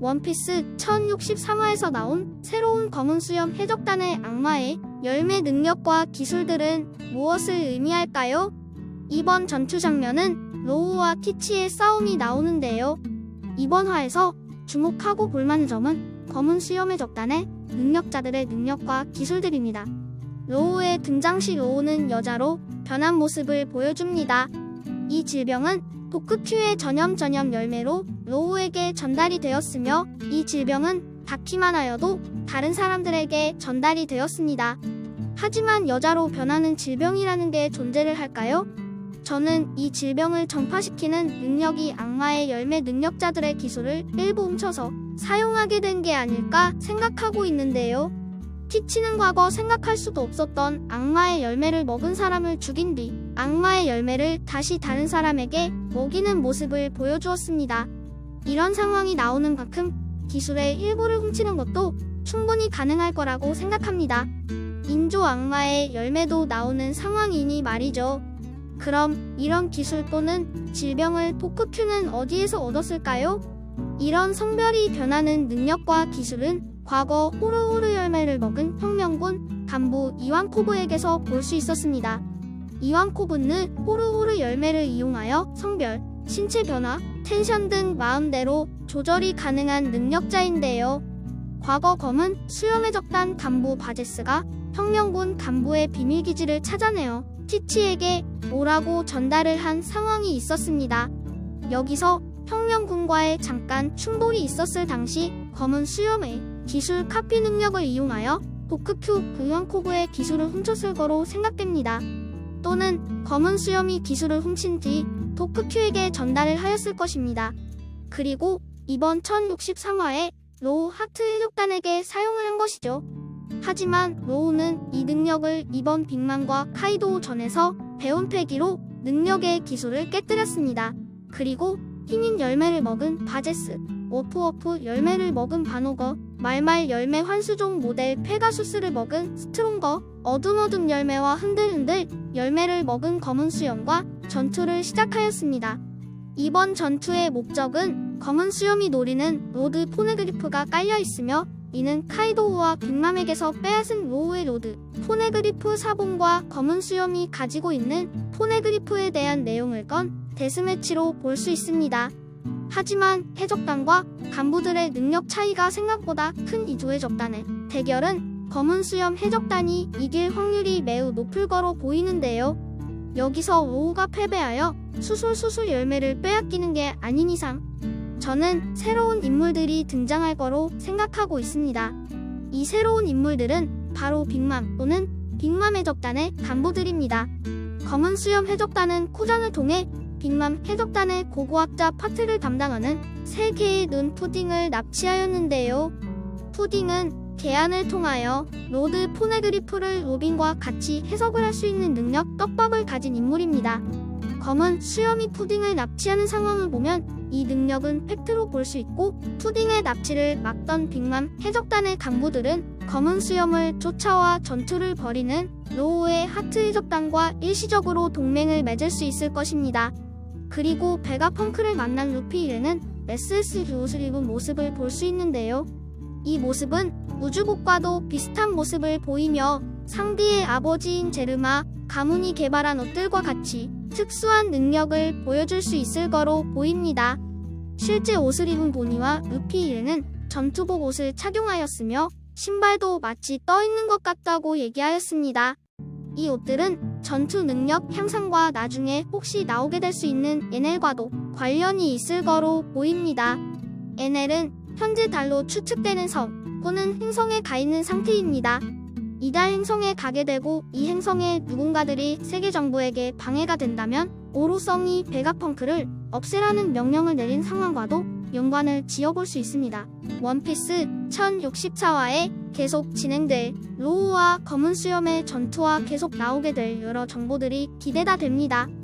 원피스 1063화에서 나온 새로운 검은 수염 해적단의 악마의 열매 능력과 기술들은 무엇을 의미할까요? 이번 전투 장면은 로우와 티치의 싸움이 나오는데요. 이번 화에서 주목하고 볼만한 점은 검은 수염 해적단의 능력자들의 능력과 기술들입니다. 로우의 등장 시 로우는 여자로 변한 모습을 보여줍니다. 이 질병은 도크큐의 전염 전염 열매로 로우에게 전달이 되었으며 이 질병은 닿기만 하여도 다른 사람들에게 전달이 되었습니다. 하지만 여자로 변하는 질병이라는 게 존재를 할까요? 저는 이 질병을 전파시키는 능력이 악마의 열매 능력자들의 기술을 일부 훔쳐서 사용하게 된 게 아닐까 생각하고 있는데요. 티치는 과거 생각할 수도 없었던 악마의 열매를 먹은 사람을 죽인 뒤 악마의 열매를 다시 다른 사람에게 먹이는 모습을 보여주었습니다. 이런 상황이 나오는 만큼 기술의 일부를 훔치는 것도 충분히 가능할 거라고 생각합니다. 인조 악마의 열매도 나오는 상황이니 말이죠. 그럼 이런 기술 또는 질병을 토크큐는 어디에서 얻었을까요? 이런 성별이 변하는 능력과 기술은 과거 호르호르 열매를 먹은 혁명군 간부 이완코브에게서 볼 수 있었습니다. 이완코브는 호르호르 열매를 이용하여 성별, 신체 변화, 텐션 등 마음대로 조절이 가능한 능력자인데요. 과거 검은 수염의 적단 간부 바제스가 혁명군 간부의 비밀기지를 찾아내어 티치에게 뭐라고 전달을 한 상황이 있었습니다. 여기서 혁명군과의 잠깐 충돌이 있었을 당시 검은 수염의 기술 카피 능력을 이용하여 도크큐 그연코브의 기술을 훔쳤을 거로 생각됩니다. 또는 검은 수염이 기술을 훔친 뒤 도크큐에게 전달을 하였을 것입니다. 그리고 이번 1063화에 로우 하트 해적단에게 사용을 한 것이죠. 하지만 로우는 이 능력을 이번 빅만과 카이도우 전에서 배운 패기로 능력의 기술을 깨뜨렸습니다. 그리고 흰인 열매를 먹은 바제스, 워프워프 열매를 먹은 바노거, 말말 열매 환수종 모델 페가수스를 먹은 스트롱거, 어둠어둠 열매와 흔들흔들 열매를 먹은 검은 수염과 전투를 시작하였습니다. 이번 전투의 목적은 검은 수염이 노리는 로드 포네그리프가 깔려 있으며 이는 카이도우와 빅맘에게서 빼앗은 로우의 로드 포네그리프 사본과 검은 수염이 가지고 있는 포네그리프에 대한 내용을 건 데스매치로 볼 수 있습니다. 하지만 해적단과 간부들의 능력 차이가 생각보다 큰 이조의 적단의 대결은 검은 수염 해적단이 이길 확률이 매우 높을 거로 보이는데요. 여기서 로우가 패배하여 수술수술 열매를 빼앗기는 게 아닌 이상 저는 새로운 인물들이 등장할 거로 생각하고 있습니다. 이 새로운 인물들은 바로 빅맘 또는 빅맘 해적단의 간부들입니다. 검은 수염 해적단은 코장을 통해 빅맘 해적단의 고고학자 파트를 담당하는 세 개의 눈 푸딩을 납치하였는데요. 푸딩은 계안을 통하여 로드 포네그리프를 로빈과 같이 해석을 할 수 있는 능력 떡밥을 가진 인물입니다. 검은 수염이 푸딩을 납치하는 상황을 보면 이 능력은 팩트로 볼 수 있고 푸딩의 납치를 막던 빅맘 해적단의 간부들은 검은 수염을 쫓아와 전투를 벌이는 로우의 하트 해적단과 일시적으로 동맹을 맺을 수 있을 것입니다. 그리고 베가 펑크를 만난 루피 일는 SSG 옷을 입은 모습을 볼 수 있는데요. 이 모습은 우주복과도 비슷한 모습을 보이며 상디의 아버지인 제르마 가문이 개발한 옷들과 같이 특수한 능력을 보여줄 수 있을 거로 보입니다. 실제 옷을 입은 보니와 루피 일는 전투복 옷을 착용하였으며 신발도 마치 떠있는 것 같다고 얘기하였습니다. 이 옷들은 전투 능력 향상과 나중에 혹시 나오게 될 수 있는 NL과도 관련이 있을 거로 보입니다. NL은 현재 달로 추측되는 섬 또는 행성에 가 있는 상태입니다. 이달 행성에 가게 되고 이 행성의 누군가들이 세계 정부에게 방해가 된다면 오로성이 베가펑크를 없애라는 명령을 내린 상황과도 연관을 지어볼 수 있습니다. 원피스 1064화에 계속 진행될 로우와 검은 수염의 전투와 계속 나오게 될 여러 정보들이 기대가 됩니다.